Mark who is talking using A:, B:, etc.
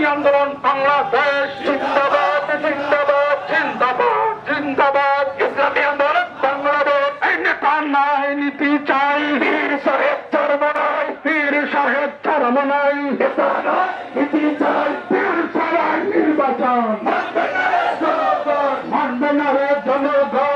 A: জাতীয় আন্দোলন বাংলাদেশ জিন্দাবাদ জিন্দাবাদ জিন্দাবাদ জিন্দাবাদ। ইসলামী আন্দোলন বাংলাদেশ। এই নেতা নাই নীতি চাই। বীর সাহেব ধর্ম নাই বীর সাহেব ধর্ম নাই নীতি চাই। বীর ছাড়া নির্বাচন। মানবে না রে জনগণ।